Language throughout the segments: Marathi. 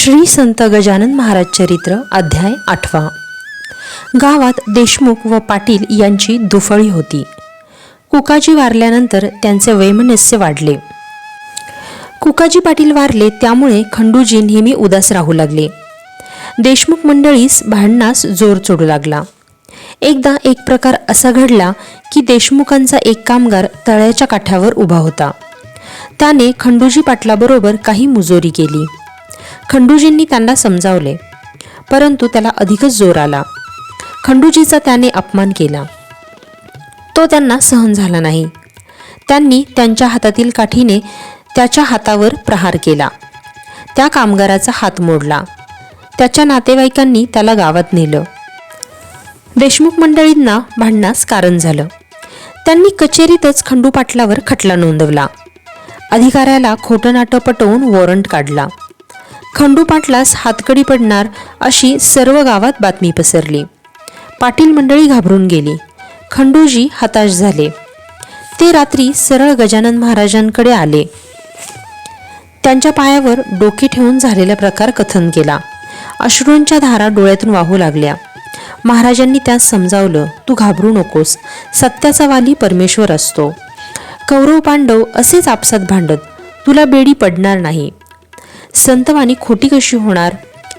श्री संत गजानन महाराज चरित्र अध्याय आठवा. गावात देशमुख व पाटील यांची दुफळी होती. कुकाजी वारल्यानंतर त्यांचे वैमनस्य वाढले. कुकाजी पाटील वारले त्यामुळे खंडूजी नेहमी उदास राहू लागले. देशमुख मंडळीस भांडणास जोर चढू लागला. एकदा एक प्रकार असा घडला की देशमुखांचा एक कामगार तळ्याच्या काठावर उभा होता. त्याने खंडूजी पाटलाबरोबर काही मुजोरी केली. खंडूजींनी त्यांना समजावले. परंतु त्याला अधिकच जोर आला. खंडूजीचा त्याने अपमान केला. तो त्यांना सहन झाला नाही. त्यांनी त्यांच्या हातातील काठीने त्याच्या हातावर प्रहार केला. त्या कामगाराचा हात मोडला. त्याच्या नातेवाईकांनी त्याला गावात नेलं. देशमुख मंडळींना भांडणास कारण झालं. त्यांनी कचेरीतच खंडू पाटलावर खटला नोंदवला. अधिकाऱ्याला खोटं नाटं पटवून वॉरंट काढला. खंडू पाटलास हातकडी पडणार अशी सर्व गावात बातमी पसरली. पाटील मंडळी घाबरून गेली. खंडूजी हताश झाले. ते रात्री सरळ गजानन महाराजांकडे आले. त्यांच्या पायावर डोके ठेवून झालेला प्रकार कथन केला. अश्रूंच्या धारा डोळ्यातून वाहू लागल्या. महाराजांनी त्यास समजावलं तू घाबरू नकोस. सत्याचा वाली परमेश्वर असतो. कौरव पांडव असेच आपसात भांडत. तुला बेडी पडणार नाही. संतवाणी खोटी कशी होणार?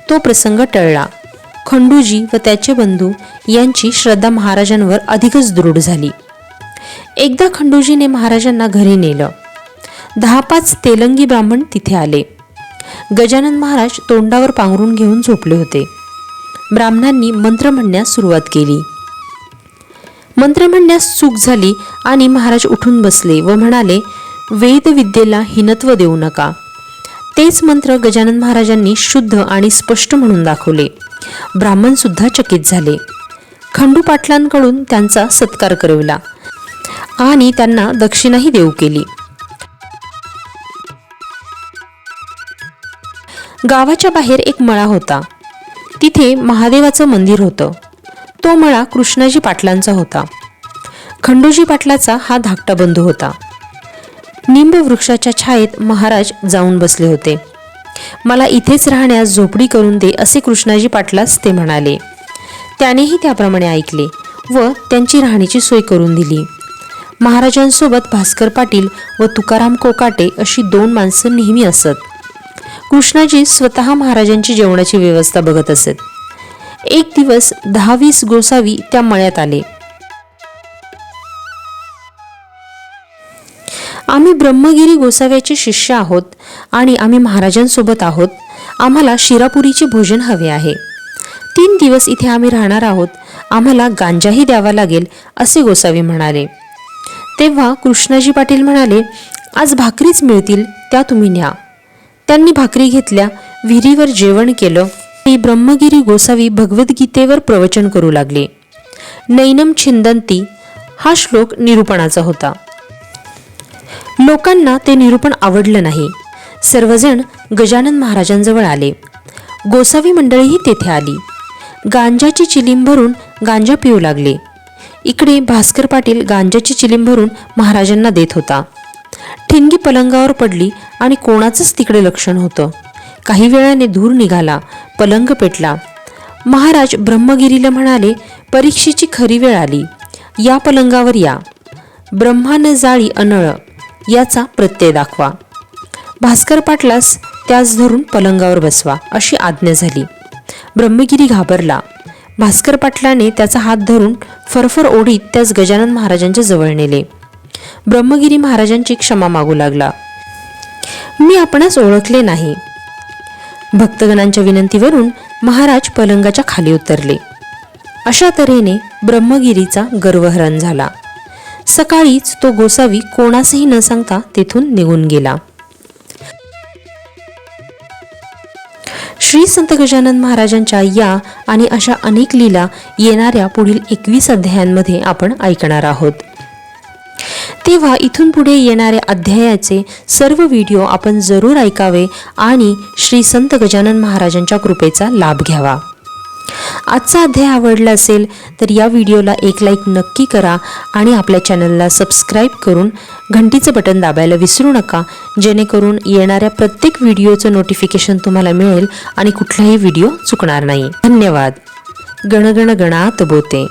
तो प्रसंग टळला. खंडूजी व त्याचे बंधू यांची श्रद्धा महाराजांवर अधिकच दृढ झाली. एकदा खंडूजीने महाराजांना घरी नेलं. दहा पाच तेलंगी ब्राह्मण तिथे आले. गजानन महाराज तोंडावर पांघरून घेऊन झोपले होते. ब्राह्मणांनी मंत्र म्हणण्यास सुरुवात केली. मंत्र म्हणण्यास चूक झाली आणि महाराज उठून बसले व म्हणाले वेदविद्येला हिनत्व देऊ नका. तेच मंत्र गजानन महाराजांनी शुद्ध आणि स्पष्ट म्हणून दाखवले. ब्राह्मण सुद्धा चकित झाले. खंडू पाटलांकडून त्यांचा सत्कार करविला आणि त्यांना दक्षिणाही देऊ केली. गावाच्या बाहेर एक मळा होता. तिथे महादेवाचं मंदिर होतं. तो मळा कृष्णाजी पाटलांचा होता. खंडूजी पाटलाचा हा धाकटा बंधू होता. निंब वृक्षाच्या छायेत महाराज जाऊन बसले होते. मला इथेच राहण्यास झोपडी करून दे असे कृष्णाजी पाटलास ते म्हणाले. त्यानेही त्याप्रमाणे ऐकले व त्यांची राहण्याची सोय करून दिली. महाराजांसोबत भास्कर पाटील व तुकाराम कोकाटे अशी दोन माणसं नेहमी असत. कृष्णाजी स्वतः महाराजांची जेवणाची व्यवस्था बघत असत. एक दिवस दहा वीस गोसावी त्या मळ्यात आले. आम्ही ब्रह्मगिरी गोसाव्याचे शिष्य आहोत आणि आम्ही महाराजांसोबत आहोत. आम्हाला शिरापुरीचे भोजन हवे आहे. तीन दिवस इथे आम्ही राहणार आहोत. आम्हाला गांजाही द्यावा लागेल असे गोसावी म्हणाले. तेव्हा कृष्णाजी पाटील म्हणाले आज भाकरीच मिळतील त्या तुम्ही न्या. त्यांनी भाकरी घेतल्या विहिरीवर जेवण केलं ती ब्रह्मगिरी गोसावी भगवद्गीतेवर प्रवचन करू लागले. नैनम छिंदंती हा श्लोक निरूपणाचा होता. लोकांना ते निरूपण आवडलं नाही. सर्वजण गजानन महाराजांजवळ आले. गोसावी मंडळीही तेथे आली. गांजाची चिलीम भरून गांजा पिऊ लागले. इकडे भास्कर पाटील गांजाची चिलीम भरून महाराजांना देत होता. ठिणगी पलंगावर पडली आणि कोणाचंच तिकडे लक्षण होतं. काही वेळाने धूर निघाला पलंग पेटला. महाराज ब्रह्मगिरीला म्हणाले परीक्षेची खरी वेळ आली. या पलंगावर या. ब्रह्मानं जाळी अनळ याचा प्रत्यय दाखवा. भास्कर पाटलास त्यास धरून पलंगावर बसवा अशी आज्ञा झाली. ब्रह्मगिरी घाबरला. भास्कर पाटलाने त्याचा हात धरून फरफर ओढीत त्यास गजानन महाराजांच्या जवळ नेले. ब्रह्मगिरी महाराजांची क्षमा मागू लागला. मी आपणास ओळखले नाही. भक्तगणांच्या विनंतीवरून महाराज पलंगाच्या खाली उतरले. अशा तऱ्हेने ब्रह्मगिरीचा गर्वहरण झाला. सकाळीच तो गोसावी कोणासही न सांगता तेथून निघून गेला. श्री संत गजानन महाराजांच्या या आणि अशा अनेक लीला येणाऱ्या पुढील एकवीस अध्यायांमध्ये आपण ऐकणार आहोत. तेव्हा इथून पुढे येणाऱ्या अध्यायाचे सर्व व्हिडिओ आपण जरूर ऐकावे आणि श्री संत गजानन महाराजांच्या कृपेचा लाभ घ्यावा. आजचा अध्याय आवडला असेल तर या व्हिडिओला एक लाईक नक्की करा आणि आपल्या चॅनलला सबस्क्राईब करून घंटीचं बटन दाबायला विसरू नका जेणेकरून येणाऱ्या प्रत्येक व्हिडिओचं नोटिफिकेशन तुम्हाला मिळेल आणि कुठलाही व्हिडिओ चुकणार नाही. धन्यवाद. गणगण गणात बोते.